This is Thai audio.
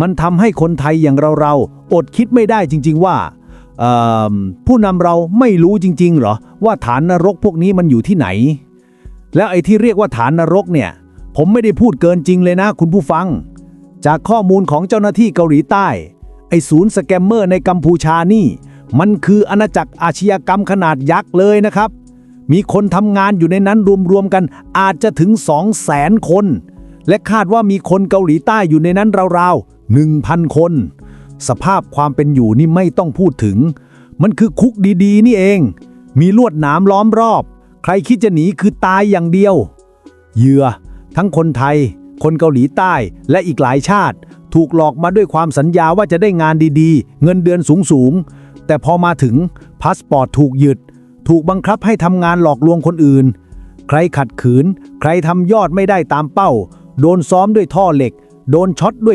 มันทำให้คนไทยอย่างเราๆ อดคิดไม่ได้จริง ๆ ว่าผู้นำเราไม่รู้จริงๆเหรอ ว่าฐานนรกพวกนี้มันอยู่ที่ไหน แล้วไอ้ที่เรียกว่าฐานนรกเนี่ย ผมไม่ได้พูดเกินจริงเลยนะ คุณผู้ฟัง จากข้อมูลของเจ้าหน้าที่เกาหลีใต้ ไอ้ศูนย์สแกมเมอร์ในกัมพูชานี่ มันคืออาณาจักรอาชญากรรมขนาดยักษ์เลยนะครับ มีคนทำงานอยู่ในนั้นรวมๆกันอาจจะถึง 2 0 0แสนคน และคาดว่ามีคนเกาหลีใต้อยู่ในนั้นราวๆ 1,000 คน สภาพความเป็นอยู่นี่ไม่ต้องพูดถึง มันคือคุกดีๆ นี่เอง มีลวดหนามล้อมรอบ ใครคิดจะหนีคือตายอย่างเดียว เหยื่อ ทั้งคนไทย คนเกาหลีใต้และอีกหลายชาติ ถูกหลอกมาด้วยความสัญญาว่าจะได้งานดีๆ เงินเดือนสูงๆ แต่พอมาถึงพาสปอร์ตถูกยึด ถูกบังคับให้ทำงานหลอกลวงคนอื่น ใครขัดขืน ใครทำยอดไม่ได้ตามเป้า โดนซ้อมด้วยท่อเหล็ก โดนช็อตด้วย